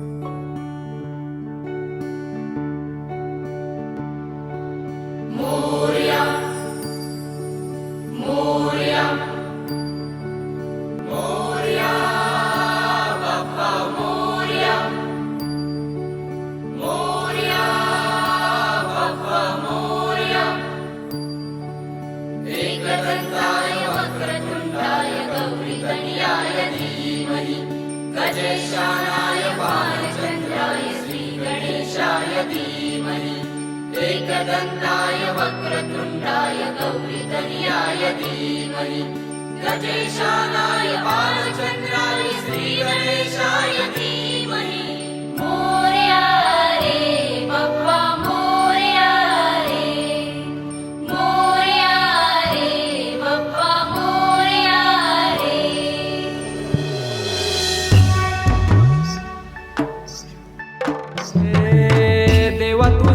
oh एकदन्ताय वक्रतुण्डाय गौरिदन्याय धीमहि। गजेशानाय बालचन्द्राय श्रीगणेशाय धीमहि।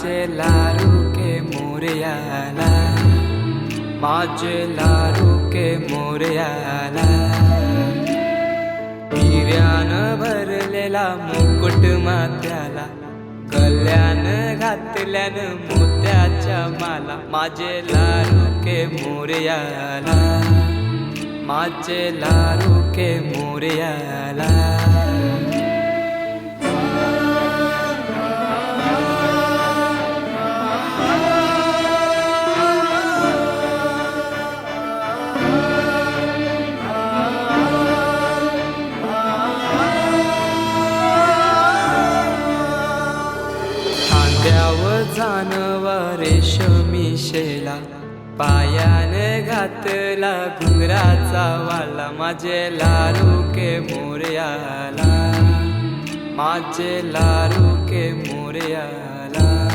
माझे लारू के मोरयाला. माझे लारू के मोरयाला. हिऱ्यान भरलेला मुकुट मात्याला कल्याण घातल्यान मोत्याच्या माला. माझे लारू के मोरयाला. माझे लारू के मोरयाला. पायाने घातला घुंगराचा वाला. माझे लारू के मोर्याला. माझे लारू के मोरयाला.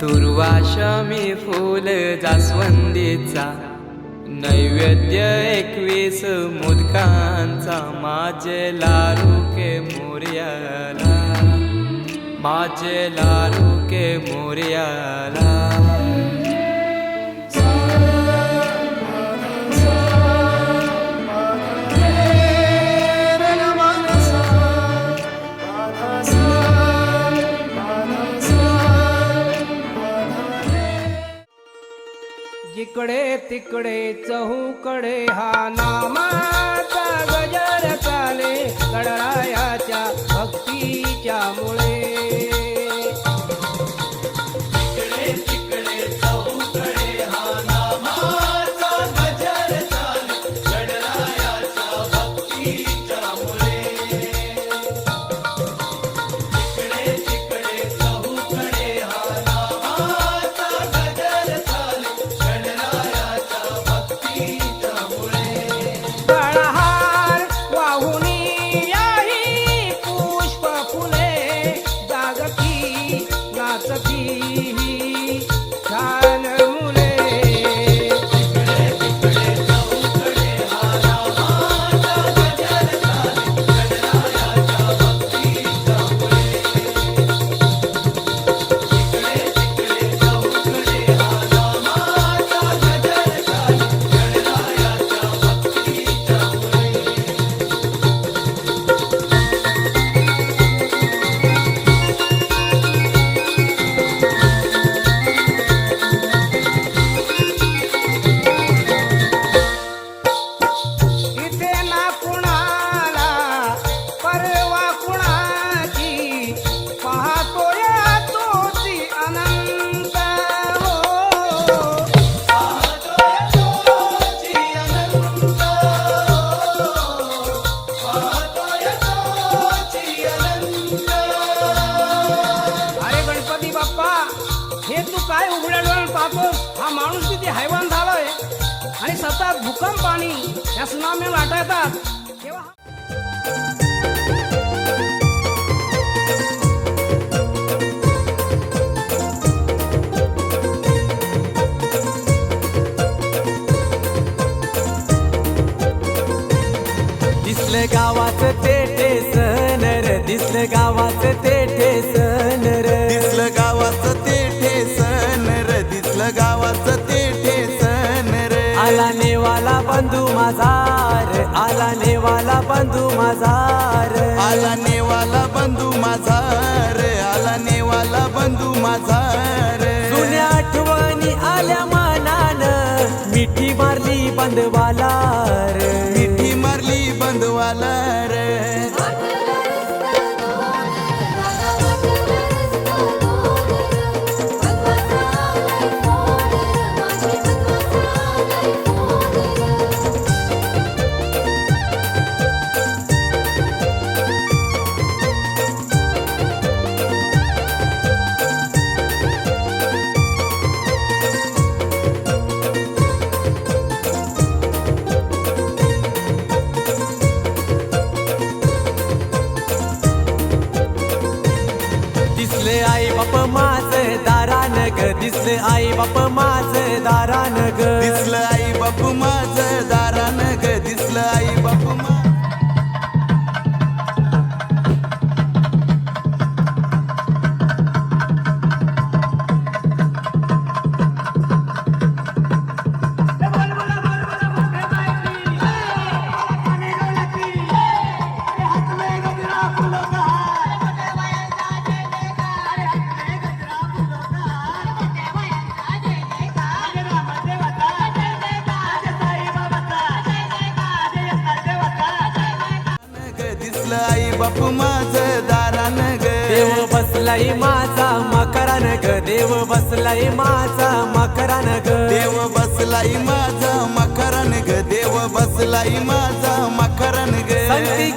दुर्वाशमी फूल जास्वंदीचा. नैवेद्य एकवीस मुदकांचा. माझे लारू के मोर्याला. माझे लारू के मोर्याला. इकडे तिकडे चहूकडे हा नामाचा गजर हैवान झालाय. आणि सतत भूकंप आणि या सुनामी लाटा येतात. तेव्हा दिसलं गावाचं ते टेसन र. दिसलं गावाचं ते टेसन र. दिसलं गावाचं ते ठेसन र. दिसलं गावाचं बंधू माझा रे आला नेवाला बंधू माझा रे आला नेवाला बंधू माझा रे आला नेवाला बंधू माझा रे जुन्या आठवणी आल्या मानान. मिठी मारली बंधवाला आई बाप माझ दारान ग. दिसले आई बाप माझ दारान ग. दिसलं आई बाप माझ दारान ग. दिसलं आई बाप माझ बापू माझं दारान ग. देव बसलाई माझा मकरान ग. देव बसलाई माझा मकरान ग. देव बसलाई माझा मकरन ग. देव बसलाई माझा मकरन ग. संगती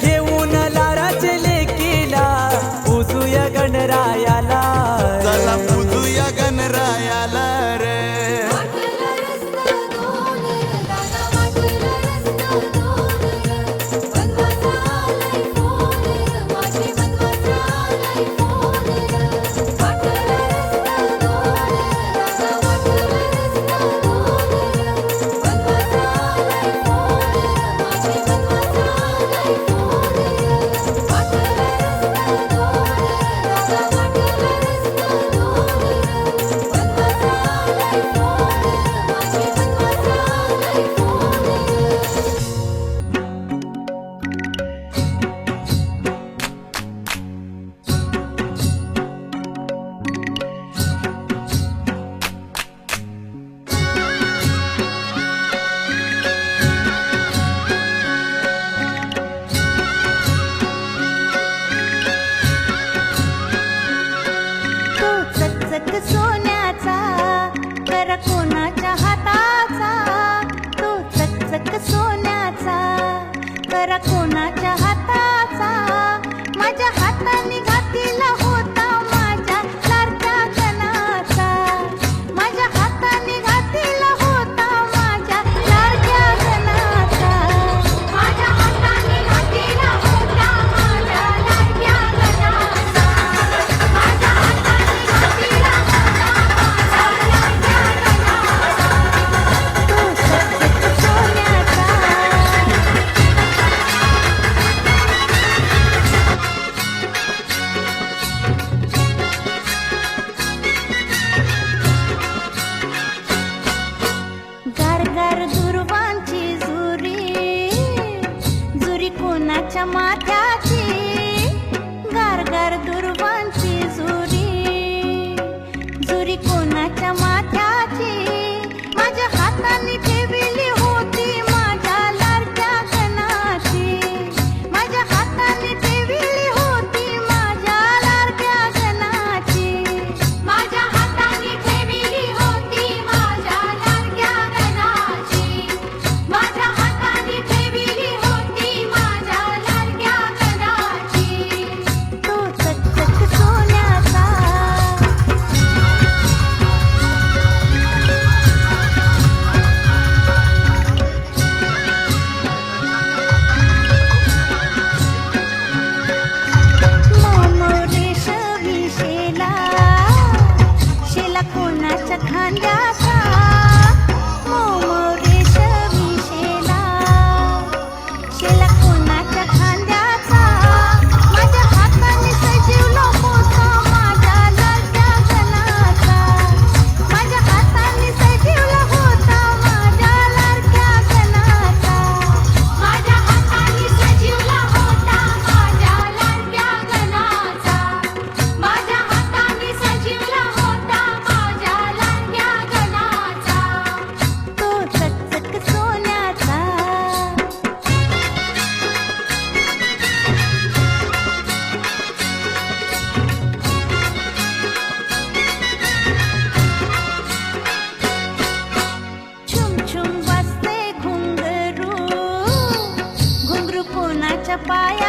con la chaja. 娃呀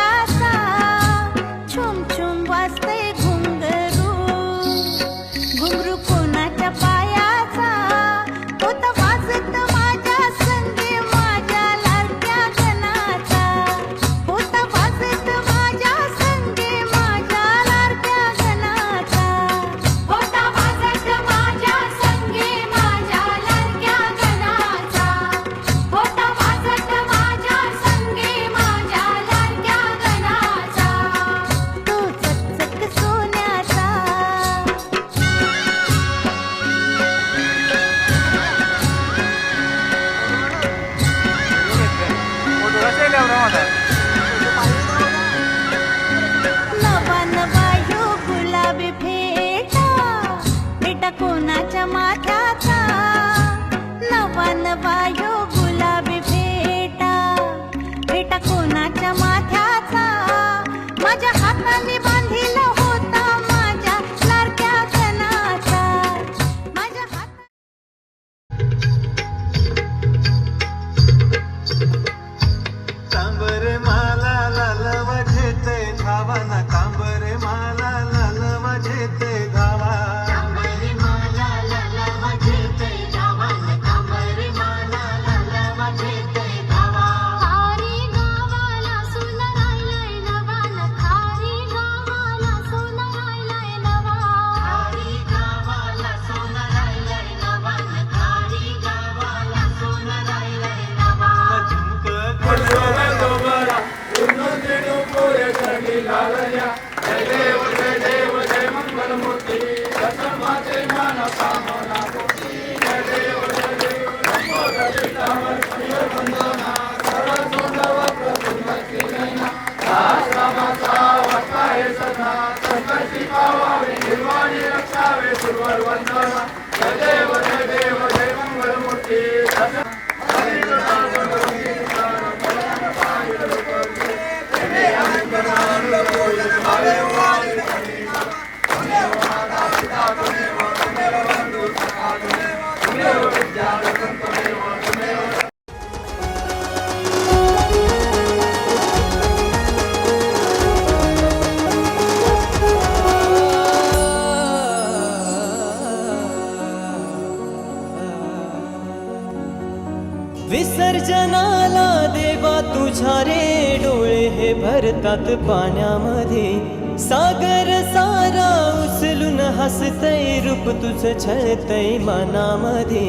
रामाचा वाटला देव देव जय करतात पाण्यामध्ये. सागर सारा उचलून हसतय रूप तुझ छळतय मनामध्ये.